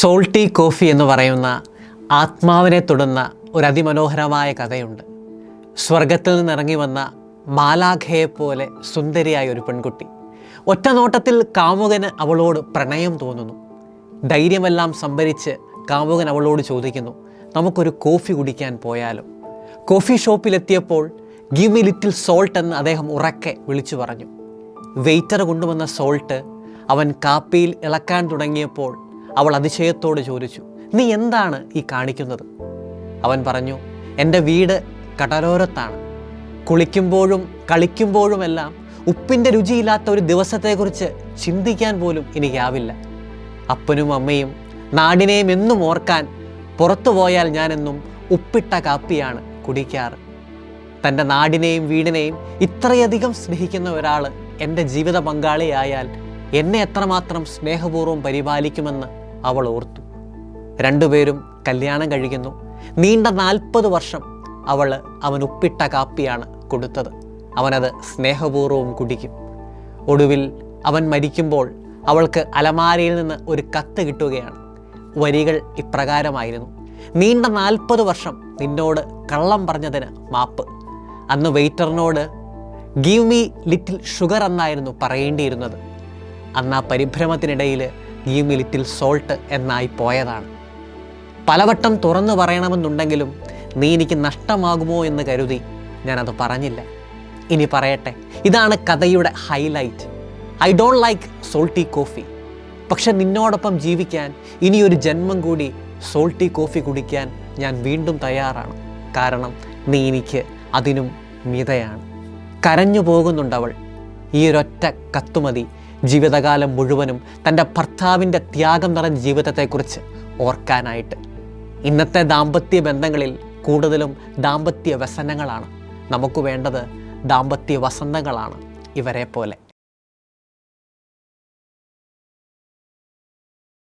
Salty coffee എന്ന് പറയുന്ന ആത്മാവിനെ തൊടുന്ന ഒരു അതിമനോഹരമായ കഥയുണ്ട്. സ്വർഗത്തിൽ നിന്നിറങ്ങി വന്ന മാലാഖയെപ്പോലെ സുന്ദരിയായ ഒരു പെൺകുട്ടി. ഒറ്റ നോട്ടത്തിൽ കാമുകന് അവളോട് പ്രണയം തോന്നുന്നു. ധൈര്യമെല്ലാം സംഭരിച്ച് കാമുകൻ അവളോട് ചോദിക്കുന്നു നമുക്കൊരു കോഫി കുടിക്കാൻ പോയാലോ? കോഫി ഷോപ്പിലെത്തിയപ്പോൾ ഗിവ് മി ലിറ്റിൽ സോൾട്ട് എന്ന് അദ്ദേഹം ഉറക്കെ വിളിച്ചു പറഞ്ഞു. വെയിറ്റർ കൊണ്ടുവന്ന സോൾട്ട് അവൻ കാപ്പിയിൽ ഇളക്കാൻ തുടങ്ങിയപ്പോൾ അവൾ അതിശയത്തോട് ചോദിച്ചു നീ എന്താണ് ഈ കാണിക്കുന്നത്? അവൻ പറഞ്ഞു എന്റെ വീട് കടലോരത്താണ്. കുളിക്കുമ്പോഴും കളിക്കുമ്പോഴുമെല്ലാം ഉപ്പിന്റെ രുചിയില്ലാത്ത ഒരു ദിവസത്തെക്കുറിച്ച് ചിന്തിക്കാൻ പോലും എനിക്കാവില്ല. അപ്പനും അമ്മയും നാടിനെയും എന്നും ഓർക്കാൻ പുറത്തു പോയാൽ ഞാനെന്നും ഉപ്പിട്ട കാപ്പിയാണ് കുടിക്കാറ്. തന്റെ നാടിനെയും വീടിനെയും ഇത്രയധികം സ്നേഹിക്കുന്ന ഒരാൾ എന്റെ ജീവിത പങ്കാളിയായാൽ എന്നെ എത്രമാത്രം സ്നേഹപൂർവം പരിപാലിക്കുമെന്ന് അവൾ ഓർത്തു രണ്ടുപേരും കല്യാണം കഴിക്കുന്നു. നീണ്ട നാൽപ്പത് വർഷം അവൾ അവൻ ഉപ്പിട്ട കാപ്പിയാണ് കൊടുത്തത്. അവനത് സ്നേഹപൂർവം കുടിക്കും. ഒടുവിൽ അവൻ മരിക്കുമ്പോൾ അവൾക്ക് അലമാരയിൽ നിന്ന് ഒരു കത്ത് കിട്ടുകയാണ്. വരികൾ ഇപ്രകാരമായിരുന്നു. നീണ്ട നാൽപ്പത് വർഷം നിന്നോട് കള്ളം പറഞ്ഞതിന് മാപ്പ്. അന്ന് വെയിറ്ററിനോട് ഗീവ് മീ ലിറ്റിൽ ഷുഗർ എന്നായിരുന്നു പറയേണ്ടിയിരുന്നത്. അന്ന് ആ പരിഭ്രമത്തിനിടയിൽ ഗീവ് മീ ലിറ്റിൽ സോൾട്ട് എന്നായി പോയതാണ്. പലവട്ടം തുറന്നു പറയണമെന്നുണ്ടെങ്കിലും നീ എനിക്ക് നഷ്ടമാകുമോ എന്ന് കരുതി ഞാനത് പറഞ്ഞില്ല. ഇനി പറയട്ടെ ഇതാണ് കഥയുടെ highlight. I don't like salty coffee. പക്ഷെ നിന്നോടൊപ്പം ജീവിക്കാൻ ഇനിയൊരു ജന്മം കൂടി സോൾട്ടി കോഫി കുടിക്കാൻ ഞാൻ വീണ്ടും തയ്യാറാണ്. കാരണം നീ എനിക്ക് അതിനും മിതയാണ്. കരഞ്ഞു പോകുന്നുണ്ടവൾ. ഈ ഒരൊറ്റ കത്തുമതി. ജീവിതകാലം മുഴുവനും തന്റെ ഭർത്താവിന്റെ ത്യാഗം നിറഞ്ഞ ജീവിതത്തെക്കുറിച്ച് ഓർക്കാനായിട്ട്. ഇന്നത്തെ ദാമ്പത്യ ബന്ധങ്ങളിൽ കൂടുതലും ദാമ്പത്യ വ്യസനങ്ങളാണ്. നമുക്ക് വേണ്ടത് ദാമ്പത്യ വസന്തങ്ങളാണ് ഇവരെ പോലെ.